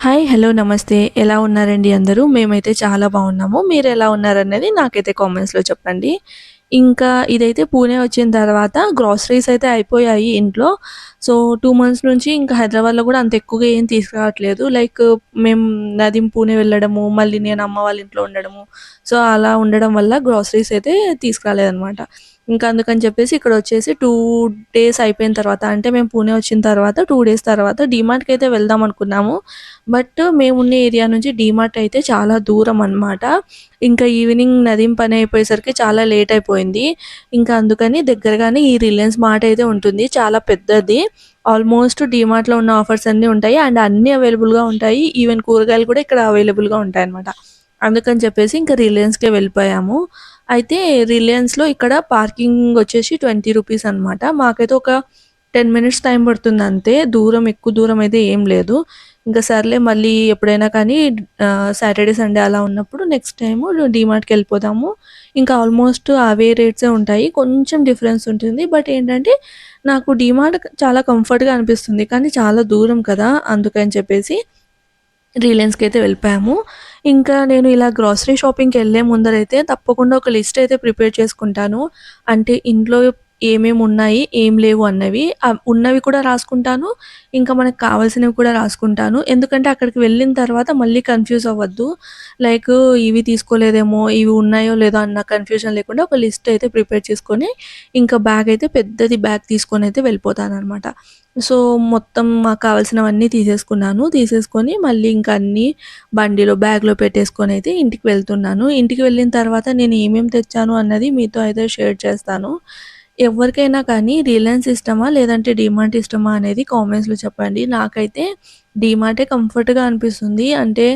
Hi hello నమస్తే. ఎలా ఉన్నారండి అందరూ? మేమైతే చాలా బాగున్నాము. మీరు ఎలా ఉన్నారనేది నాకైతే కామెంట్స్లో చెప్పండి. ఇంకా ఇదైతే పూణే వచ్చిన తర్వాత గ్రాసరీస్ అయితే అయిపోయాయి ఇంట్లో. సో టూ మంత్స్ నుంచి ఇంకా హైదరాబాద్లో కూడా అంత ఎక్కువగా ఏం తీసుకురావట్లేదు. లైక్ మేము నదీం పూణే వెళ్ళడము మళ్ళీ నేను అమ్మ వాళ్ళ ఇంట్లో ఉండడము. సో అలా ఉండడం వల్ల గ్రాసరీస్ అయితే తీసుకురాలేదనమాట ఇంకా అందుకని చెప్పేసి ఇక్కడ వచ్చేసి టూ డేస్ అయిపోయిన తర్వాత అంటే మేము పూణే వచ్చిన తర్వాత టూ డేస్ తర్వాత డీమార్ట్కి అయితే వెళ్దాం అనుకున్నాము. బట్ మేము ఉన్న ఏరియా నుంచి డీమార్ట్ అయితే చాలా దూరం అనమాట ఇంకా ఈవినింగ్ నదీం పని అయిపోయేసరికి చాలా లేట్ అయిపోయింది. ఇంకా అందుకని దగ్గరగానే ఈ రిలయన్స్ మార్ట్ అయితే ఉంటుంది. చాలా పెద్దది. ఆల్మోస్ట్ డిమార్ట్లో ఉన్న ఆఫర్స్ అన్నీ ఉంటాయి. అండ్ అన్నీ అవైలబుల్గా ఉంటాయి. ఈవెన్ కూరగాయలు కూడా ఇక్కడ అవైలబుల్గా ఉంటాయి అనమాట అందుకని చెప్పేసి ఇంకా రిలయన్స్కే వెళ్ళిపోయాము. అయితే రిలయన్స్లో ఇక్కడ పార్కింగ్ వచ్చేసి ట్వంటీ రూపీస్ అనమాట మాకైతే ఒక టెన్ మినిట్స్ టైం పడుతుంది అంతే. దూరం ఎక్కువ దూరం అయితే ఏం లేదు. ఇంకా సర్లే మళ్ళీ ఎప్పుడైనా కానీ సాటర్డే సండే అలా ఉన్నప్పుడు నెక్స్ట్ టైము డిమార్ట్కి వెళ్ళిపోదాము. ఇంకా ఆల్మోస్ట్ అవే రేట్సే ఉంటాయి. కొంచెం డిఫరెన్స్ ఉంటుంది. బట్ ఏంటంటే నాకు డిమార్ట్ చాలా కంఫర్ట్గా అనిపిస్తుంది. కానీ చాలా దూరం కదా అందుకని చెప్పేసి రిలయన్స్కి అయితే వెళ్ళిపోయాము. ఇంకా నేను ఇలా గ్రాసరీ షాపింగ్కి వెళ్ళే ముందరైతే తప్పకుండా ఒక లిస్ట్ అయితే ప్రిపేర్ చేసుకుంటాను. అంటే ఇంట్లో ఏమేమి ఉన్నాయి ఏం లేవు అన్నవి. ఉన్నవి కూడా రాసుకుంటాను. ఇంకా మనకు కావాల్సినవి కూడా రాసుకుంటాను. ఎందుకంటే అక్కడికి వెళ్ళిన తర్వాత మళ్ళీ కన్ఫ్యూజ్ అవ్వద్దు. లైక్ ఇవి తీసుకోలేదేమో ఇవి ఉన్నాయో లేదో అన్న కన్ఫ్యూజన్ లేకుండా ఒక లిస్ట్ అయితే ప్రిపేర్ చేసుకొని ఇంకా బ్యాగ్ అయితే పెద్దది బ్యాగ్ తీసుకొని అయితే వెళ్ళిపోతాను అనమాట సో మొత్తం మాకు కావాల్సినవన్నీ తీసేసుకున్నాను. తీసేసుకొని మళ్ళీ ఇంకా అన్నీ బండిలో బ్యాగ్లో పెట్టేసుకొని అయితే ఇంటికి వెళ్తున్నాను. ఇంటికి వెళ్ళిన తర్వాత నేను ఏమేమి తెచ్చాను అన్నది మీతో అయితే షేర్ చేస్తాను. ఎవరికైనా కానీ రిలయన్స్ ఇష్టమా లేదంటే డిమార్ట్ ఇష్టమా అనేది కామెంట్స్లో చెప్పండి. నాకైతే డిమార్టే కంఫర్ట్గా అనిపిస్తుంది. అంటే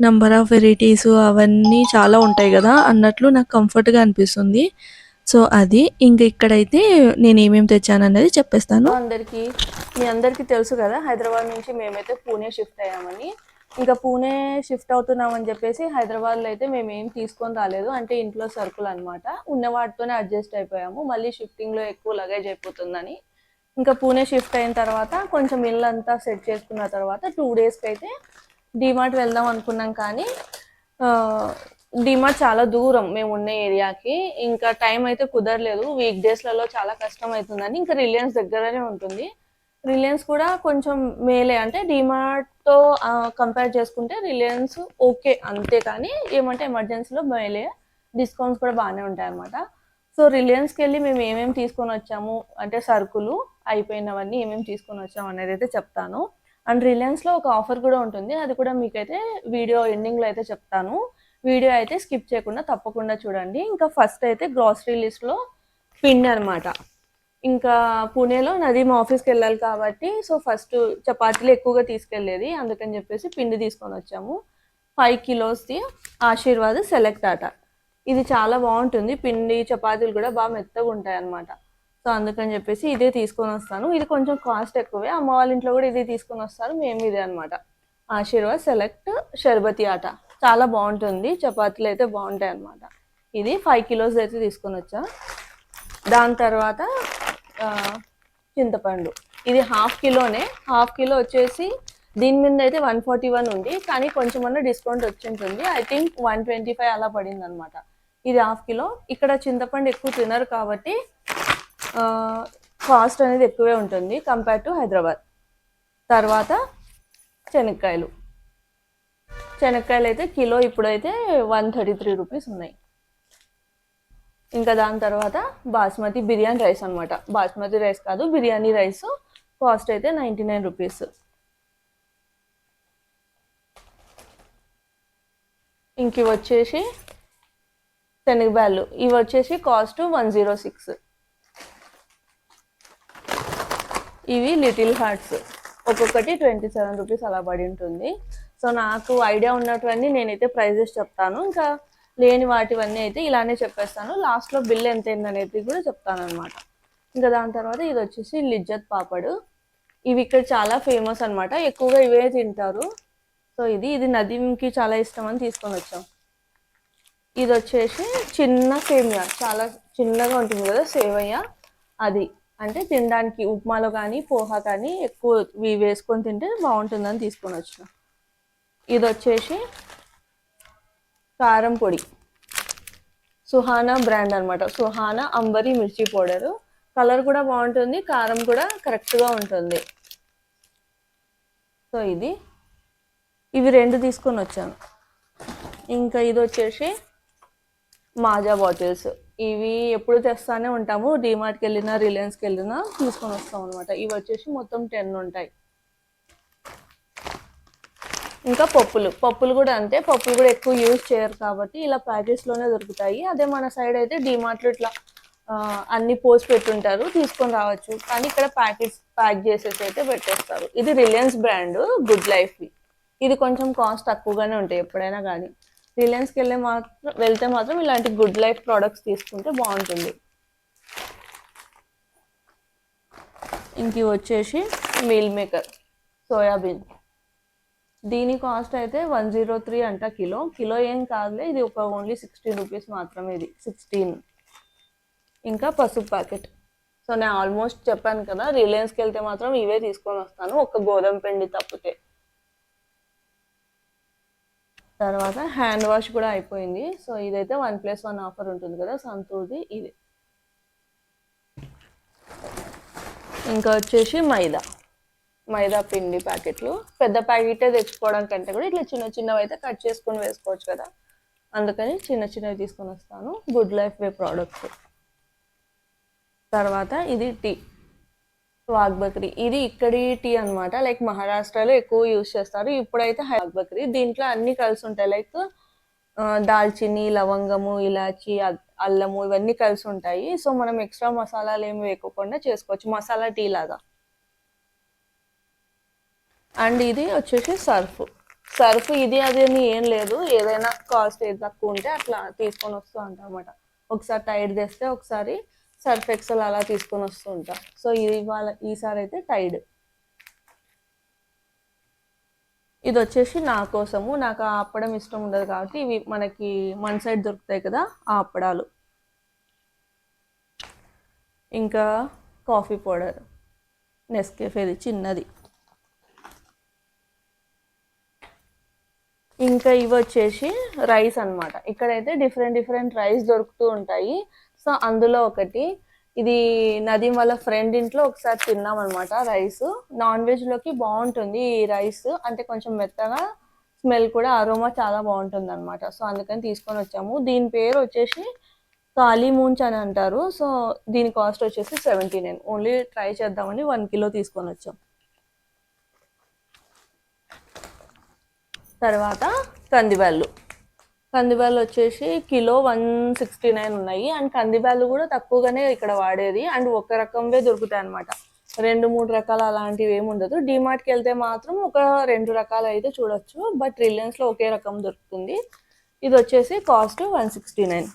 నెంబర్ ఆఫ్ వెరైటీస్ అవన్నీ చాలా ఉంటాయి కదా అన్నట్లు నాకు కంఫర్ట్గా అనిపిస్తుంది. సో అది. ఇంక ఇక్కడైతే నేను ఏమేమి తెచ్చాను అనేది చెప్పేస్తాను. అందరికీ మీ అందరికీ తెలుసు కదా హైదరాబాద్ నుంచి మేమైతే పూణే షిఫ్ట్ అయ్యామని. ఇంకా పూణే షిఫ్ట్ అవుతున్నామని చెప్పేసి హైదరాబాద్లో అయితే మేము ఏం తీసుకొని రాలేదు. అంటే ఇంట్లో సరుకులు అనమాట ఉన్న వాటితోనే అడ్జస్ట్ అయిపోయాము. మళ్ళీ షిఫ్టింగ్లో ఎక్కువ లగేజ్ అయిపోతుందని. ఇంకా పూణే షిఫ్ట్ అయిన తర్వాత కొంచెం ఇల్లు అంతా సెట్ చేసుకున్న తర్వాత టూ డేస్కి అయితే డిమార్ట్ వెళ్దాం అనుకున్నాం కానీ డిమార్ట్ చాలా దూరం మేము ఉన్న ఏరియాకి. ఇంకా టైం అయితే కుదరలేదు. వీక్ డేస్లలో చాలా కష్టం అవుతుందని. ఇంకా రిలయన్స్ దగ్గరనే ఉంటుంది. రిలయన్స్ కూడా కొంచెం మేలే. అంటే డిమార్ట్తో కంపేర్ చేసుకుంటే రిలయన్స్ ఓకే అంతే కానీ ఏమంటే ఎమర్జెన్సీలో మేలే. డిస్కౌంట్స్ కూడా బాగానే ఉంటాయి అనమాట సో రిలయన్స్కి వెళ్ళి మేము ఏమేమి తీసుకొని వచ్చాము అంటే సరుకులు అయిపోయినవన్నీ ఏమేమి తీసుకొని వచ్చాము అనేది అయితే చెప్తాను. అండ్ రిలయన్స్లో ఒక ఆఫర్ కూడా ఉంటుంది. అది కూడా మీకైతే వీడియో ఎండింగ్లో అయితే చెప్తాను. వీడియో అయితే స్కిప్ చేయకుండా తప్పకుండా చూడండి. ఇంకా ఫస్ట్ అయితే గ్రాసరీ లిస్ట్లో పిండి అనమాట ఇంకా పూణేలో నదీం ఆఫీస్కి వెళ్ళాలి కాబట్టి సో ఫస్ట్ చపాతీలు ఎక్కువగా తీసుకెళ్ళేది. అందుకని చెప్పేసి పిండి తీసుకొని వచ్చాము. ఫైవ్ కిలోస్ది ఆశీర్వాద్ సెలెక్ట్ ఆట. ఇది చాలా బాగుంటుంది. పిండి చపాతీలు కూడా బాగా మెత్తగా ఉంటాయి అన్నమాట సో అందుకని చెప్పేసి ఇదే తీసుకొని వస్తాను. ఇది కొంచెం కాస్ట్ ఎక్కువే. అమ్మ వాళ్ళ ఇంట్లో కూడా ఇదే తీసుకొని వస్తారు. మేము ఇదే అనమాట ఆశీర్వాద్ సెలెక్ట్ షర్బతి ఆట. చాలా బాగుంటుంది. చపాతీలు అయితే బాగుంటాయి అనమాట ఇది ఫైవ్ కిలోస్ అయితే తీసుకొని వచ్చా. దాని తర్వాత చింతపండు. ఇది హాఫ్ కిలోనే. హాఫ్ కిలో వచ్చేసి దీని మీద అయితే వన్ ఫార్టీ వన్ ఉంది. కానీ కొంచెం అన్న డిస్కౌంట్ వచ్చి ఉంటుంది I think one twenty five అలా పడింది అనమాట ఇది హాఫ్ కిలో. ఇక్కడ చింతపండు ఎక్కువ తినరు కాబట్టి కాస్ట్ అనేది ఎక్కువే ఉంటుంది కంపేర్ టు హైదరాబాద్. తర్వాత శనక్కాయలు శనక్కాయలు అయితే కిలో ఇప్పుడైతే వన్ థర్టీ త్రీ రూపీస్ ఉన్నాయి. ఇంకా దాని తర్వాత బాస్మతి బిర్యానీ రైస్ అనమాట బాస్మతి రైస్ కాదు బిర్యానీ రైస్. కాస్ట్ అయితే నైంటీ నైన్ రూపీస్. ఇంక ఇవి వచ్చేసి శనగబ్యాళ్ళు. ఇవి వచ్చేసి కాస్ట్ వన్ జీరో సిక్స్. ఇవి లిటిల్ హార్ట్స్. ఒక్కొక్కటి ట్వంటీ సెవెన్ రూపీస్ అలా పడి ఉంటుంది. సో నాకు ఐడియా ఉన్నటువంటి నేనైతే ప్రైజెస్ చెప్తాను. ఇంకా లేని వాటివన్నీ అయితే ఇలానే చెప్పేస్తాను. లాస్ట్లో బిల్ ఎంత అయిందనేది కూడా చెప్తాను అనమాట ఇంకా దాని తర్వాత ఇది వచ్చేసి లిజ్జత్ పాపడు. ఇవి ఇక్కడ చాలా ఫేమస్ అనమాట ఎక్కువగా ఇవే తింటారు. సో ఇది ఇది నదీంకి చాలా ఇష్టం అని తీసుకొని వచ్చాం. ఇది వచ్చేసి చిన్న సేమియా. చాలా చిన్నగా ఉంటుంది కదా సేవయ్య. అది అంటే తినడానికి ఉప్మాలో కానీ పోహా కానీ ఎక్కువ వేసుకొని తింటే బాగుంటుందని తీసుకొని వచ్చినాం. ఇది వచ్చేసి కారం పొడి. సుహానా బ్రాండ్ అనమాట సుహానా అంబరి మిర్చి పౌడరు. కలర్ కూడా బాగుంటుంది కారం కూడా కరెక్ట్గా ఉంటుంది. సో ఇది. ఇవి రెండు తీసుకొని వచ్చాను. ఇంకా ఇది వచ్చేసి మాజా బాటిల్స్. ఇవి ఎప్పుడు తెస్తానే ఉంటాము. డిమార్ట్కి వెళ్ళినా రిలయన్స్కి వెళ్ళినా తీసుకొని వస్తాం అనమాట ఇవి వచ్చేసి మొత్తం టెన్ ఉంటాయి. ఇంకా పప్పులు. పప్పులు కూడా అంతే. పప్పులు కూడా ఎక్కువ యూజ్ చేయరు కాబట్టి ఇలా ప్యాకెట్స్లోనే దొరుకుతాయి. అదే మన సైడ్ అయితే డిమార్ట్లో ఇట్లా అన్ని పోస్ట్ పెట్టుంటారు. తీసుకొని రావచ్చు. కానీ ఇక్కడ ప్యాకెట్స్ ప్యాక్ చేసేసి అయితే పెట్టేస్తారు. ఇది రిలయన్స్ బ్రాండ్ గుడ్ లైఫ్వి ఇది కొంచెం కాస్ట్ తక్కువగానే ఉంటాయి ఎప్పుడైనా కానీ. రిలయన్స్కి వెళ్ళే మాత్రం వెళ్తే మాత్రం ఇలాంటి గుడ్ లైఫ్ ప్రోడక్ట్స్ తీసుకుంటే బాగుంటుంది. ఇంక వచ్చేసి మీల్ మేకర్ సోయాబీన్. దీని కాస్ట్ అయితే వన్ జీరో త్రీ అంట కిలో. కిలో ఏం కాదులే ఇది ఒక ఓన్లీ సిక్స్టీన్ రూపీస్ మాత్రమే ఇది. సిక్స్టీన్ ఇంకా పసుపు ప్యాకెట్. సో నేను ఆల్మోస్ట్ చెప్పాను కదా రిలయన్స్కి వెళ్తే మాత్రం ఇవే తీసుకొని వస్తాను ఒక గోధుమ పిండి తప్పితే. తర్వాత హ్యాండ్ వాష్ కూడా అయిపోయింది. సో ఇదైతే వన్ ప్లస్ వన్ ఆఫర్ ఉంటుంది కదా సంతూర్ది ఇది. ఇంకా వచ్చేసి మైదా. మైదా పిండి ప్యాకెట్లు. పెద్ద ప్యాకెటే తెచ్చుకోవడం కంటే కూడా ఇట్లా చిన్న చిన్నవి అయితే కట్ చేసుకొని వేసుకోవచ్చు కదా. అందుకని చిన్న చిన్నవి తీసుకొని వస్తాను. గుడ్ లైఫ్ వే ప్రోడక్ట్స్ తర్వాత ఇది టీ. వాగ్ బక్రీ ఇది ఇక్కడి టీ అన్నమాట. లైక్ మహారాష్ట్రలో ఎక్కువ యూజ్ చేస్తారు. ఇప్పుడైతే వాగ్ బక్రీ దీంట్లో అన్ని కలిసి ఉంటాయి. లైక్ దాల్చిని లవంగము ఇలాచి అల్లము ఇవన్నీ కలిసి ఉంటాయి. సో మనం ఎక్స్ట్రా మసాలాలు ఏమి వేయకుండా చేసుకోవచ్చు. మసాలా టీ లాగా. అండ్ ఇది వచ్చేసి సర్ఫ్. సర్ఫ్ ఇది అది అని ఏం లేదు. ఏదైనా కాస్ట్ ఏది తక్కువ ఉంటే అట్లా తీసుకొని వస్తూ ఉంటాం అనమాట ఒకసారి టైడ్ తెస్తే ఒకసారి సర్ఫ్ ఎక్సెల్ అలా తీసుకొని వస్తూ ఉంటాం. సో ఇది ఇవాళ ఈసారి అయితే టైడ్. ఇది వచ్చేసి నా కోసము. నాకు ఆ అప్పడం ఇష్టం ఉండదు కాబట్టి ఇవి మనకి మన సైడ్ దొరుకుతాయి కదా ఆ అప్పడాలు. ఇంకా కాఫీ పౌడర్. నెస్కేఫేది చిన్నది. ఇంకా ఇవి వచ్చేసి రైస్ అన్నమాట. ఇక్కడైతే డిఫరెంట్ డిఫరెంట్ రైస్ దొరుకుతూ ఉంటాయి. సో అందులో ఒకటి ఇది నదీం వాళ్ళ ఫ్రెండ్ ఇంట్లో ఒకసారి తిన్నాం అనమాట రైస్. నాన్ వెజ్లోకి బాగుంటుంది ఈ రైస్. అంటే కొంచెం మెత్తగా స్మెల్ కూడా అరోమా చాలా బాగుంటుంది అనమాట సో అందుకని తీసుకొని వచ్చాము. దీని పేరు వచ్చేసి కాళీ మూంచ్ అని అంటారు. సో దీని కాస్ట్ వచ్చేసి సెవెంటీ నైన్ ఓన్లీ ట్రై చేద్దామని వన్ కిలో తీసుకొని వచ్చాం. తర్వాత కందిబ్యాళ్ళు కందిబ్యాళ్ళు వచ్చేసి కిలో వన్ సిక్స్టీ నైన్ ఉన్నాయి. అండ్ కందిబ్యాళ్ళు కూడా తక్కువగానే ఇక్కడ వాడేది. అండ్ ఒక రకంవే దొరుకుతాయి అనమాట రెండు మూడు రకాల అలాంటివి ఏమి ఉండదు. డిమార్ట్కి వెళ్తే మాత్రం ఒక రెండు రకాలు అయితే చూడొచ్చు. బట్ రిలయన్స్లో ఒకే రకం దొరుకుతుంది. ఇది వచ్చేసి cost one sixty nine.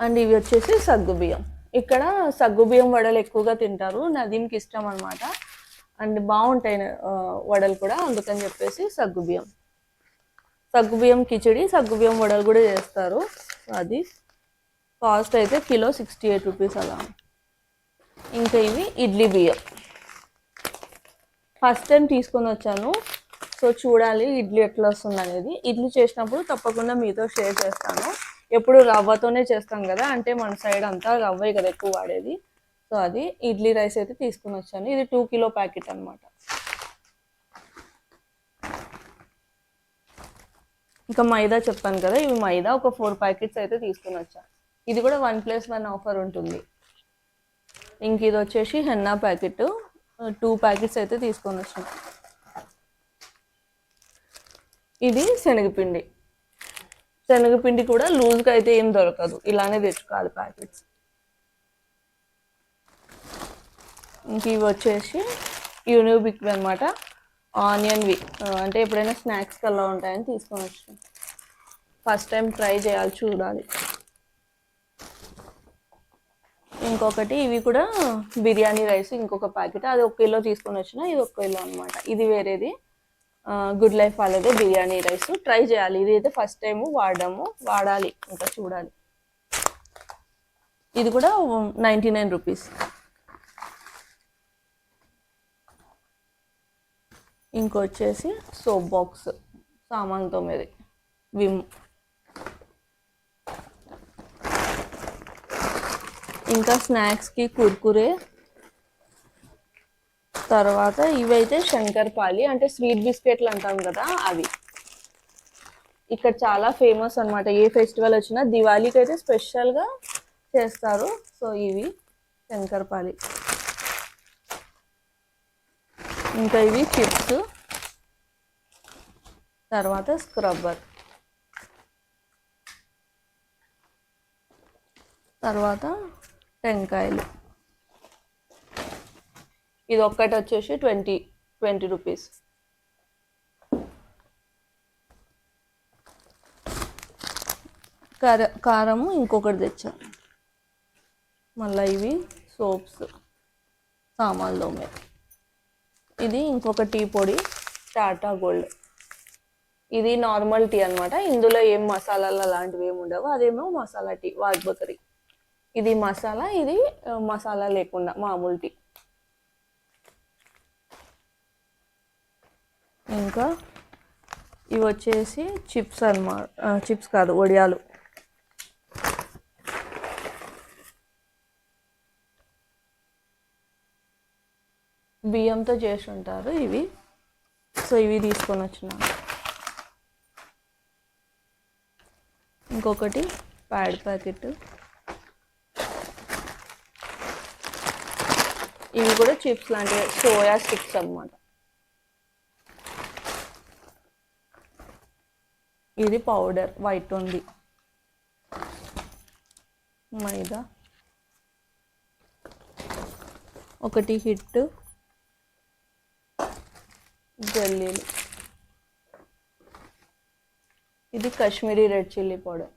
And ఇవి వచ్చేసి సగ్గుబియ్యం ఇక్కడ సగ్గుబియ్యం వడలు ఎక్కువగా తింటారు. నదీంకి ఇష్టం అనమాట అండ్ బాగుంటాయి వడలు కూడా. అందుకని చెప్పేసి సగ్గుబియ్యం. సగ్గుబియ్యం కిచడి సగ్గుబియ్యం వడలు కూడా చేస్తారు. అది కాస్ట్ అయితే కిలో సిక్స్టీ ఎయిట్ రూపీస్ అలా. ఇంకా ఇవి ఇడ్లీ బియ్యం. ఫస్ట్ టైం తీసుకొని వచ్చాను. సో చూడాలి ఇడ్లీ ఎట్లా వస్తుంది అనేది. ఇడ్లీ చేసినప్పుడు తప్పకుండా మీతో షేర్ చేస్తాను. ఎప్పుడు రవ్వతోనే చేస్తాం కదా అంటే మన సైడ్ అంతా రవ్వే కదా ఎక్కువ వాడేది. సో అది ఇడ్లీ రైస్ అయితే తీసుకుని వచ్చాను ఇది టూ కిలో ప్యాకెట్ అనమాట ఇంకా మైదా చెప్పాను కదా ఇవి మైదా ఒక ఫోర్ ప్యాకెట్స్ అయితే తీసుకుని వచ్చాను ఇది కూడా వన్ ప్లస్ వన్ ఆఫర్ ఉంటుంది. ఇంక ఇది వచ్చేసి హెన్నా ప్యాకెట్ టూ ప్యాకెట్స్ అయితే తీసుకొని వచ్చాను ఇది శనగపిండి. శనగపిండి కూడా లూజ్గా అయితే ఏం దొరకదు. ఇలానే తెచ్చుకోవాలి ప్యాకెట్స్. ఇంక ఇవి వచ్చేసి యూనిబిక్వి అనమాట ఆనియన్వి అంటే ఎప్పుడైనా స్నాక్స్ కల్లా ఉంటాయని తీసుకొని వచ్చాను ఫస్ట్ టైం ట్రై చేయాలి చూడాలి. ఇంకొకటి ఇవి కూడా బిర్యానీ రైస్ ఇంకొక ప్యాకెట్. అది ఒక కిలో తీసుకొని వచ్చిన ఇది ఒక కిలో అనమాట ఇది వేరేది. గుడ్ లైఫ్ వాళ్ళదే బిర్యానీ రైస్. ట్రై చేయాలి. ఇది అయితే ఫస్ట్ టైం వాడము. వాడాలి. ఇంకా చూడాలి. ఇది కూడా నైంటీ నైన్ రూపీస్. ఇంకొచ్చేసి సోప్ బాక్స్ సామాన్ తొమ్మిది విమ్. ఇంకా స్నాక్స్కి కుర్కురే. తర్వాత ఇవైతే శంకర్పాలి అంటే స్వీట్ బిస్కెట్లు అంటాం కదా అవి. ఇక్కడ చాలా ఫేమస్ అన్నమాట. ఏ ఫెస్టివల్ వచ్చినా దివాళీకి అయితే స్పెషల్గా చేస్తారు. సో ఇవి శంకర్పాలి ఇంకా ఇవి చిప్స్ తర్వాత స్క్రబ్బర్. తర్వాత టెంకాయలు. ఇది ఒక్కటి వచ్చేసి ట్వంటీ ట్వంటీ రూపీస్. కార కారము ఇంకొకటి తెచ్చా. మళ్ళీ ఇవి సోప్స్ సామాన్లు తోమే. ఇది ఇంకొక టీ పొడి టాటా గోల్డ్. ఇది నార్మల్ టీ అన్నమాట. ఇందులో ఏం మసాలాలు అలాంటివి ఏమి ఉండవు. అదేమో మసాలా టీ వాగ్బకరీ ఇది మసాలా ఇది మసాలా లేకుండా మామూలు టీ. ఇంకా ఇవి వచ్చేసి చిప్స్ అన్నమాట చిప్స్ కాదు వడియాలు. బియ్యంతో చేసి ఉంటారు ఇవి. సో ఇవి తీసుకొని వచ్చిన. ఇంకొకటి ప్యాడ్ ప్యాకెట్. ఇవి కూడా చిప్స్ లాంటివి సోయా స్టిక్స్ అన్నమాట. ఇది పౌడర్ వైట్ ఉంది. మైదా. ఒకటి హిట్. జల్లీలు ఇది కాశ్మీరీ రెడ్ చిల్లీ పౌడర్.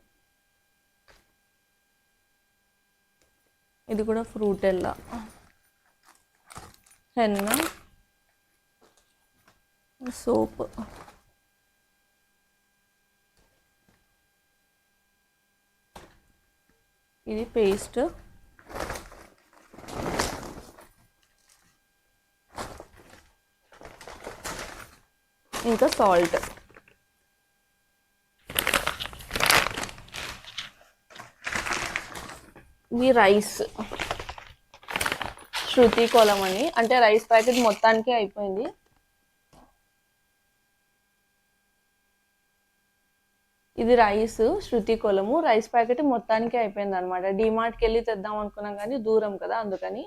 ఇది కూడా ఫ్రూట్ ఎల్లా. హెన్న. సోప్. ఇది పేస్ట్. ఇంకా సాల్ట్. ఇది రైస్. శృతి కొలం అని. అంటే రైస్ ప్యాకెట్ మొత్తానికి అయిపోయింది. ఇది rice Shruti Kolam. Rice packet మొత్తానికి అయిపోయింది అనమాట డిమార్ట్కి వెళ్ళి తెద్దాం అనుకున్నాం కానీ దూరం కదా అందుకని.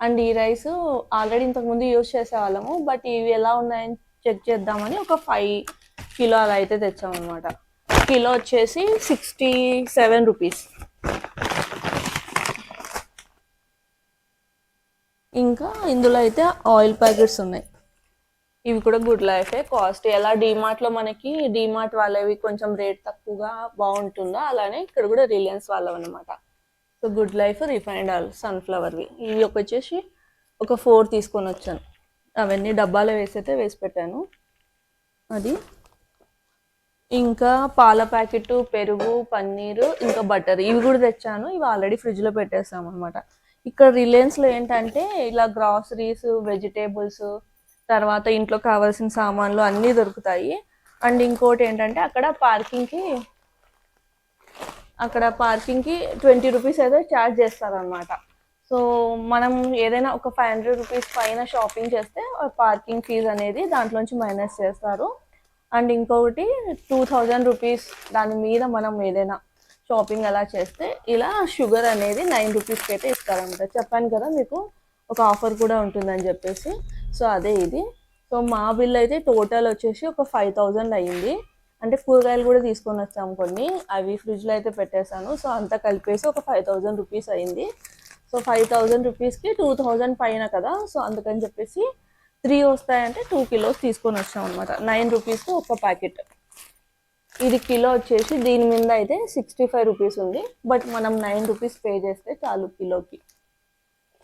అండ్ ఈ రైస్ ఆల్రెడీ ఇంతకుముందు యూజ్ చేసేవాళ్ళము. బట్ ఇవి ఎలా ఉన్నాయని చెక్ చేద్దామని ఒక ఫైవ్ కిలో అలా అయితే తెచ్చామన్నమాట. కిలో వచ్చేసి సిక్స్టీ సెవెన్ రూపీస్ ఇంకా ఇందులో అయితే ఆయిల్ ప్యాకెట్స్ ఉన్నాయి. ఇవి కూడా గుడ్ లైఫే కాస్ట్ ఎలా డీమార్ట్లో మనకి డీమార్ట్ వాళ్ళవి కొంచెం రేట్ తక్కువగా బాగుంటుందో? అలానే ఇక్కడ కూడా రిలయన్స్ వాళ్ళవి అనమాట so good life refined oil సన్ఫ్లవర్వి ఇవి ఒక వచ్చేసి ఒక ఫోర్ తీసుకొని వచ్చాను అవన్నీ డబ్బాలో వేసి అయితే వేసి పెట్టాను. అది. ఇంకా పాల ప్యాకెట్ పెరుగు పన్నీరు ఇంకా బటర్ ఇవి కూడా తెచ్చాను. ఇవి ఆల్రెడీ ఫ్రిడ్జ్లో పెట్టేస్తాం అనమాట ఇక్కడ రిలయన్స్లో ఏంటంటే ఇలా గ్రాసరీస్ వెజిటేబుల్స్ తర్వాత ఇంట్లో కావాల్సిన సామాన్లు అన్నీ దొరుకుతాయి. అండ్ ఇంకోటి ఏంటంటే అక్కడ పార్కింగ్కి అక్కడ పార్కింగ్కి ట్వంటీ రూపీస్ అయితే ఛార్జ్ చేస్తారనమాట సో మనం ఏదైనా ఒక ఫైవ్ హండ్రెడ్ రూపీస్ పైన షాపింగ్ చేస్తే పార్కింగ్ ఫీజ్ అనేది దాంట్లోంచి మైనస్ చేస్తారు. అండ్ ఇంకొకటి టూ థౌజండ్ రూపీస్ దాని మీద మనం ఏదైనా షాపింగ్ అలా చేస్తే ఇలా షుగర్ అనేది నైన్ రూపీస్కి అయితే ఇస్తారనమాట చెప్పాను కదా మీకు ఒక ఆఫర్ కూడా ఉంటుందని చెప్పేసి. సో అదే ఇది. సో మా బిల్ అయితే టోటల్ వచ్చేసి ఒక ఫైవ్ థౌజండ్ అయ్యింది అంటే కూరగాయలు కూడా తీసుకొని వచ్చాము కొన్ని. అవి ఫ్రిడ్జ్లో అయితే పెట్టేశాను. సో అంతా కలిపేసి ఒక ఫైవ్ థౌజండ్ రూపీస్ అయింది. సో ఫైవ్ థౌజండ్ రూపీస్కి టూ థౌజండ్ పైన కదా. సో అందుకని చెప్పేసి త్రీ వస్తాయంటే టూ కిలోస్ తీసుకొని వచ్చాం అనమాట నైన్ రూపీస్కి ఒక ప్యాకెట్ ఇది కిలో వచ్చేసి దీని మీద అయితే సిక్స్టీ ఫైవ్ రూపీస్ ఉంది. బట్ మనం నైన్ రూపీస్ పే చేస్తే చాలు కిలోకి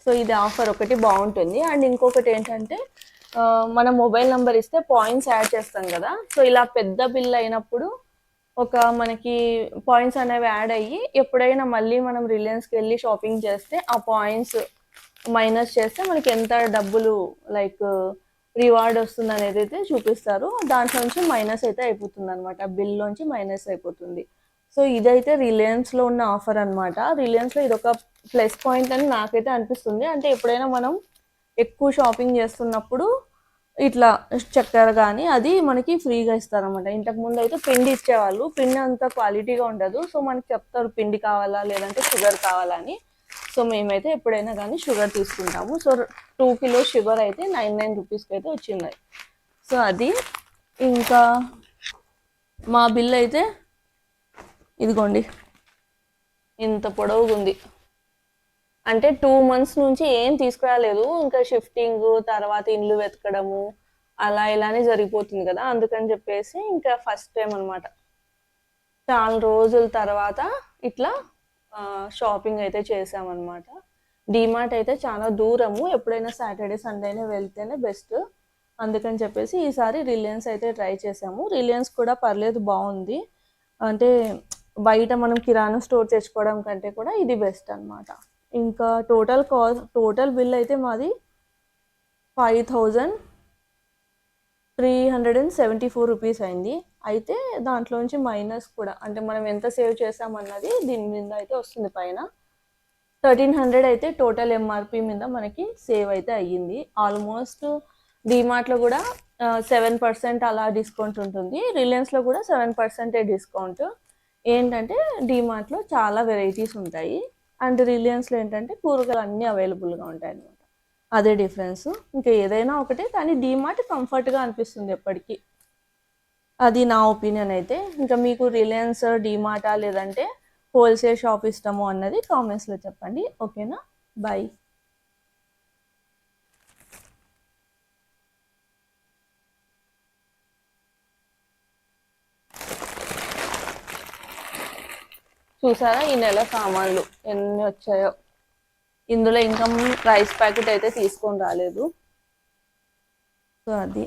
సో ఇది ఆఫర్ ఒకటి బాగుంటుంది. అండ్ ఇంకొకటి ఏంటంటే మన మొబైల్ నెంబర్ ఇస్తే పాయింట్స్ యాడ్ చేస్తాం కదా. సో ఇలా పెద్ద బిల్ అయినప్పుడు ఒక మనకి పాయింట్స్ అనేవి యాడ్ అయ్యి ఎప్పుడైనా మళ్ళీ మనం రిలయన్స్కి వెళ్ళి షాపింగ్ చేస్తే ఆ పాయింట్స్ మైనస్ చేస్తే మనకి ఎంత డబ్బులు లైక్ రివార్డ్ వస్తుంది అనేది అయితే చూపిస్తారు. దాంట్లో నుంచి మైనస్ అయితే అయిపోతుంది అనమాట బిల్లోంచి మైనస్ అయిపోతుంది. సో ఇదైతే రిలయన్స్లో ఉన్న ఆఫర్ అనమాట రిలయన్స్లో ఇది ఒక ప్లస్ పాయింట్ అని నాకైతే అనిపిస్తుంది. అంటే ఎప్పుడైనా మనం ఎక్కువ షాపింగ్ చేస్తున్నప్పుడు ఇట్లా చక్కెర కానీ అది మనకి ఫ్రీగా ఇస్తారనమాట ఇంతకు ముందు అయితే పిండి ఇచ్చేవాళ్ళు. పిండి అంత క్వాలిటీగా ఉండదు. సో మనకి చెప్తారు పిండి కావాలా లేదంటే షుగర్ కావాలా అని. సో మేమైతే ఎప్పుడైనా కానీ షుగర్ తీసుకుంటాము. సో టూ కిలో షుగర్ అయితే నైన్ నైన్ రూపీస్కి అయితే వచ్చింది. సో అది ఇంకా మా బిల్ అయితే ఇదిగోండి. ఇంత పొడవుగా ఉంది అంటే టూ మంత్స్ నుంచి ఏం తీసుకురాలేదు. ఇంకా షిఫ్టింగ్ తర్వాత ఇండ్లు వెతకడము అలా ఇలానే జరిగిపోతుంది కదా. అందుకని చెప్పేసి ఇంకా ఫస్ట్ టైం అనమాట చాలా రోజుల తర్వాత ఇట్లా షాపింగ్ అయితే చేసామన్నమాట డిమార్ట్ అయితే చాలా దూరము. ఎప్పుడైనా సాటర్డే సండేనే వెళ్తేనే బెస్ట్ అందుకని చెప్పేసి ఈసారి రిలయన్స్ అయితే ట్రై చేసాము రిలయన్స్ కూడా పర్లేదు బాగుంది. అంటే బయట మనం కిరాణా స్టోర్ తెచ్చుకోవడం కంటే కూడా ఇది బెస్ట్ అన్నమాట. ఇంకా టోటల్ కాస్ట్ టోటల్ బిల్ అయితే మాది five thousand three hundred and seventy four rupees అయింది. అయితే దాంట్లోంచి మైనస్ కూడా అంటే మనం ఎంత సేవ్ చేసామన్నది దీని మీద అయితే వస్తుంది పైన. థర్టీన్ హండ్రెడ్ అయితే టోటల్ ఎంఆర్పి మీద మనకి సేవ్ అయితే అయ్యింది. ఆల్మోస్ట్ డిమార్ట్లో కూడా సెవెన్ పర్సెంట్ అలా డిస్కౌంట్ ఉంటుంది. రిలయన్స్లో కూడా సెవెన్ పర్సెంటే డిస్కౌంట్ ఏంటంటే డిమార్ట్లో చాలా వెరైటీస్ ఉంటాయి. అండ్ రిలయన్స్లో ఏంటంటే కూరగాయలు అన్నీ అవైలబుల్గా ఉంటాయి అన్నమాట. అదే డిఫరెన్స్ ఇంకా ఏదైనా ఒకటే కానీ డీమార్ట్ కంఫర్ట్గా అనిపిస్తుంది ఎప్పటికీ. అది నా ఒపీనియన్ అయితే. ఇంకా మీకు రిలయన్స్ డీమార్టా లేదంటే హోల్సేల్ షాప్ ఇష్టము అన్నది కామెంట్స్లో చెప్పండి. ఓకేనా బాయ్ చూసారా? ఈ నెల సామాన్లు ఎన్ని వచ్చాయో. ఇందులో ఇంకా రైస్ ప్యాకెట్ అయితే తీసుకొని రాలేదు. సో అది.